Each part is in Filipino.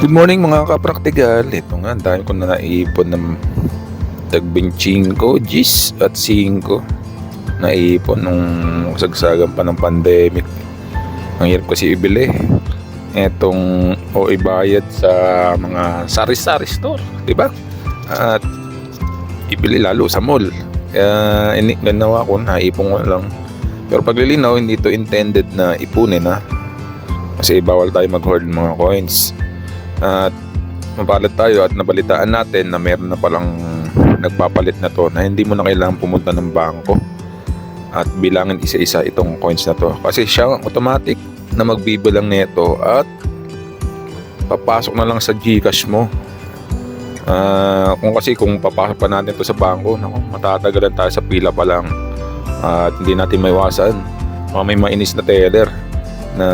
Good morning mga kapraktikal. Ito nga, dahil ko na naipon ng tagbing 5, Gis at 5 naipon nung sagsagan pa ng pandemic. Ang hirap kasi ibili. Etong o ibayad sa mga sari-sari store, di ba? At ibili lalo sa mall. Kaya ini ganawa ko, naipon ko lang. Pero paglilinaw, hindi to intended na ipunin ha. Kasi bawal tayo mag-hoard mga coins. At mapalit tayo at nabalitaan natin na meron na palang nagpapalit na to na hindi mo na kailangan pumunta ng bangko at bilangin isa-isa itong coins na to. Kasi siya automatic na magbibilang nito at papasok na lang sa Gcash mo. Ah, kung kasi kung papasok pa natin to sa bangko, naku, matatagalan tayo sa pila pa lang. At hindi natin maiwasan. Baka may mainis na teller na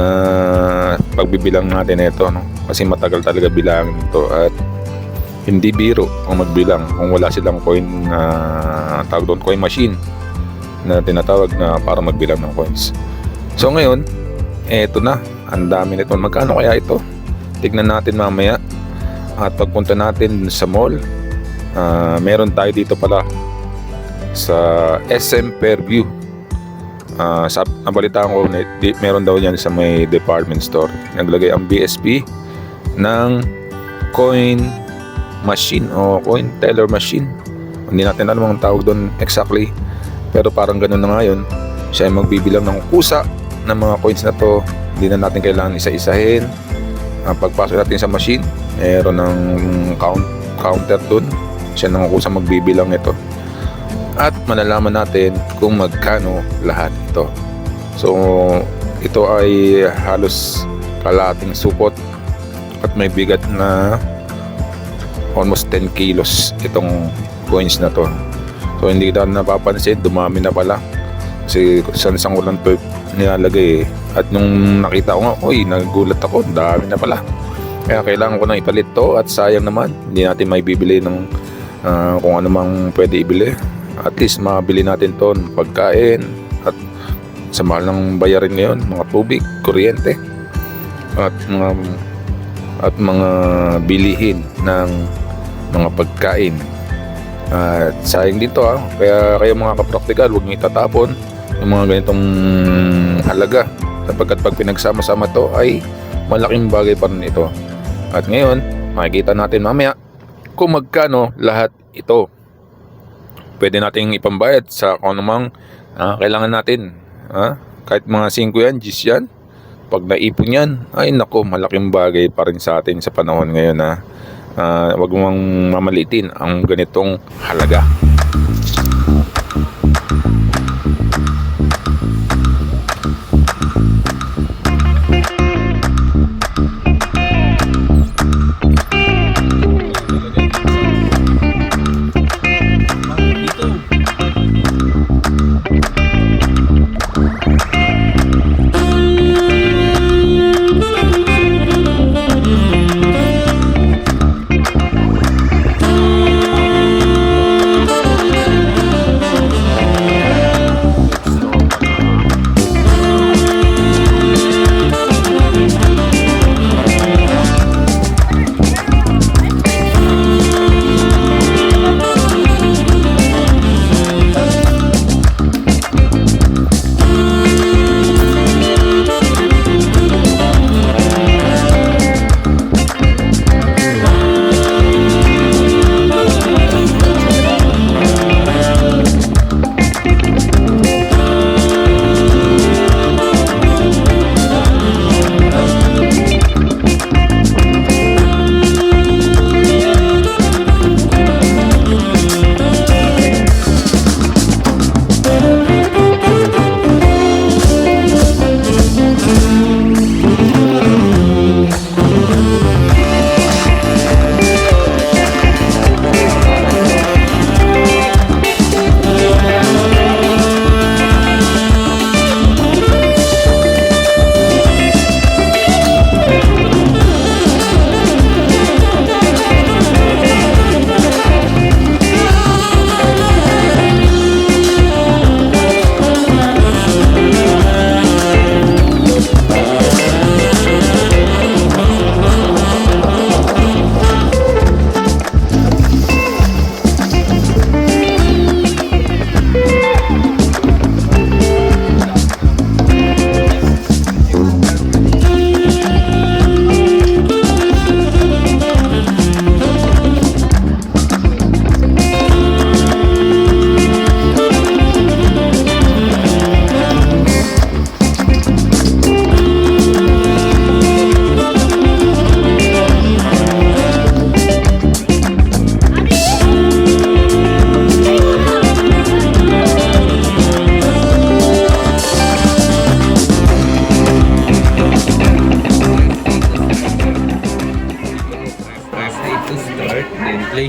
pagbibilang natin ito no? kasi matagal talaga bilangin ito at hindi biro ang magbilang kung wala silang coin na tawag doon coin machine na tinatawag na para magbilang ng coins. So ngayon eto na. Ang dami nito. Magkano kaya ito? Tignan natin mamaya. At pagpunta natin sa mall ah, meron tayo dito pala sa SM Fairview Ah, sa nabalitaan ko na di, meron daw yan sa may department store. Naglagay ang BSP ng coin machine o coin teller machine. Hindi natin alam ang tawag doon exactly. Pero parang ganun na ngayon. Siya ay magbibilang ng kusa ng mga coins na to. Hindi na natin kailangan isa-isahin. Ah, pagpasok natin sa machine, meron ng count, counter doon. Siya nang kusa magbibilang ito at malalaman natin kung magkano lahat ito. So, ito ay halos kalating supot at may bigat na almost 10 kilos itong coins na to. So, hindi na napapansin, dumami na pala. Kasi isang ko lang to nilalagay eh. At nung nakita ko nga, uy, nagulat ako, dami na pala. Kaya kailangan ko na ipalit to at sayang naman, hindi natin may bibili ng ah, kung ano pwede ibili at least mabili natin to ng pagkain at sa mahal ng bayarin ngayon mga tubig, kuryente at mga at mga bilihin ng mga pagkain. At sayang dito ah. Kaya kayo mga kapraktikal huwag niyo itatapon yung mga ganitong halaga sapagkat pag pinagsama-sama to ay malaking bagay pa rin ito. At ngayon makikita natin mamaya kung magkano lahat ito pwede nating ipambayad sa kung anumang ah, kailangan natin. Ha? Kahit mga 5 yan, G's yan. Pag naipon yan, ay nako, malaking bagay pa rin sa atin sa panahon ngayon na ah, wag mong mamalitin ang ganitong halaga.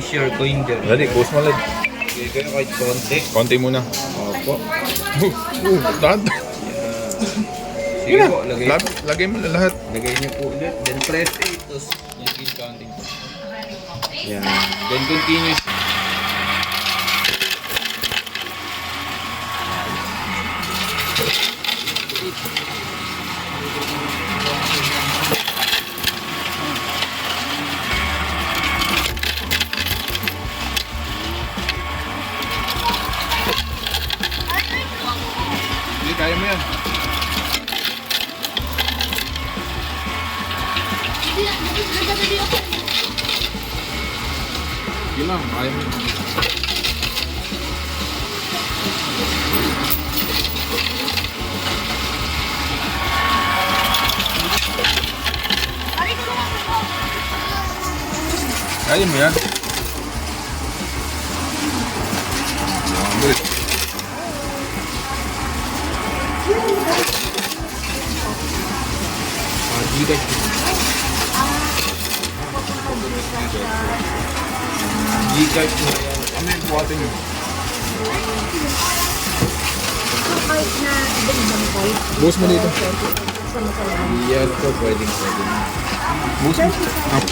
Place your coin there. Dali, post mo lang. Okay, kayo kahit konti. Konti muna. Opo. Uh, uh, lahat. Sige po, lagay, Lagay, lagay mo na lahat. lagay niyo po ulit. Then press 8. Tapos yung pin counting po. Yan. Then continue. Hindi, Yun lang, kaya mo. Kaya mo Yan. Ano yung buhatin nyo? Kahit na ibang boy. Buhos mo dito. Yes po, pwedeng pwedeng. Buhos mo. Ah,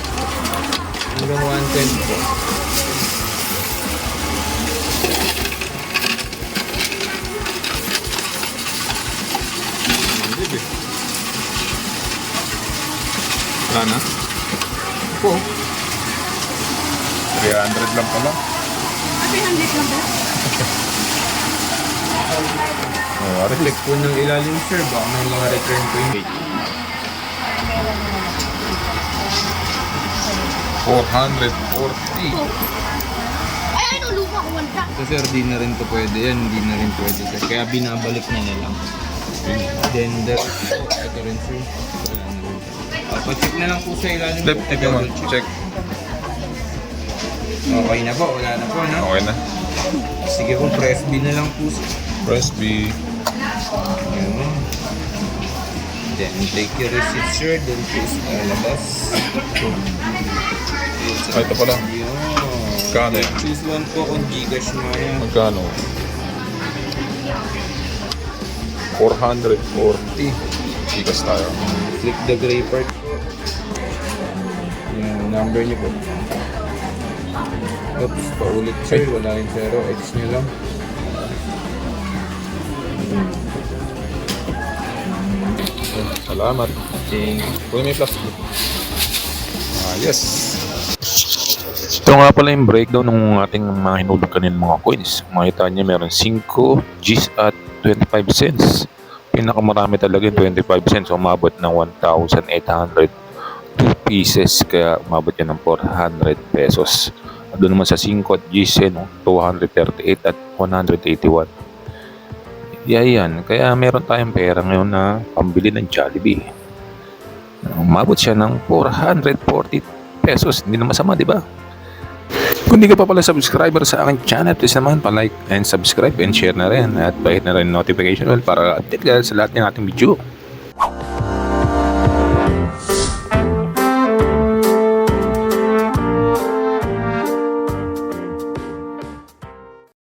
Hanggang 110 po. Eh. Wala na? Po. 300 lang pala. Ate, 100 lang ba? Oh, ari. Click po ng ilalim sir, baka may mga return po yung 440. Ay, ano, lupa ko, wala. Ito sir, di na rin to pwede yan, di na rin pwede sir. Kaya binabalik na lang. Then the, ito rin sir. Pa-check na lang po sa ilalim. Left, on. double Check. Okay na po, wala na po, no? Okay na. Sige po, press B na lang po. Press B. Yun. Then take your receipt sir, then please lalabas. Ay, ito pala. Yun. Magkano yan? Choose one po kung Gcash mo yan. Magkano? 440. Ikas tayo. Click the gray part po. Yung number niyo po. Oops, paulit sir. Wala yung zero. X niyo lang. Salamat. Thank Kunin mo yung plastic. Ah, yes. Ito nga pala yung breakdown ng ating mga hinulog kanina mga coins. Makita niyo meron 5 Gs at 25 cents. Pinakamarami talaga yung 25 cents. Umabot ng 1,802 pieces. Kaya umabot yan ng 400 pesos. Doon naman sa 5 at Gs, eh, no? 238 at 181. Yeah, yan. Kaya meron tayong pera ngayon na pambili ng Jollibee. Umabot siya ng 440 pesos. Hindi na masama, di ba? Kung di ka pa pala subscriber sa aking channel, please naman pa-like and subscribe and share na rin. At pahit na rin notification bell para update ka sa lahat ng ating video.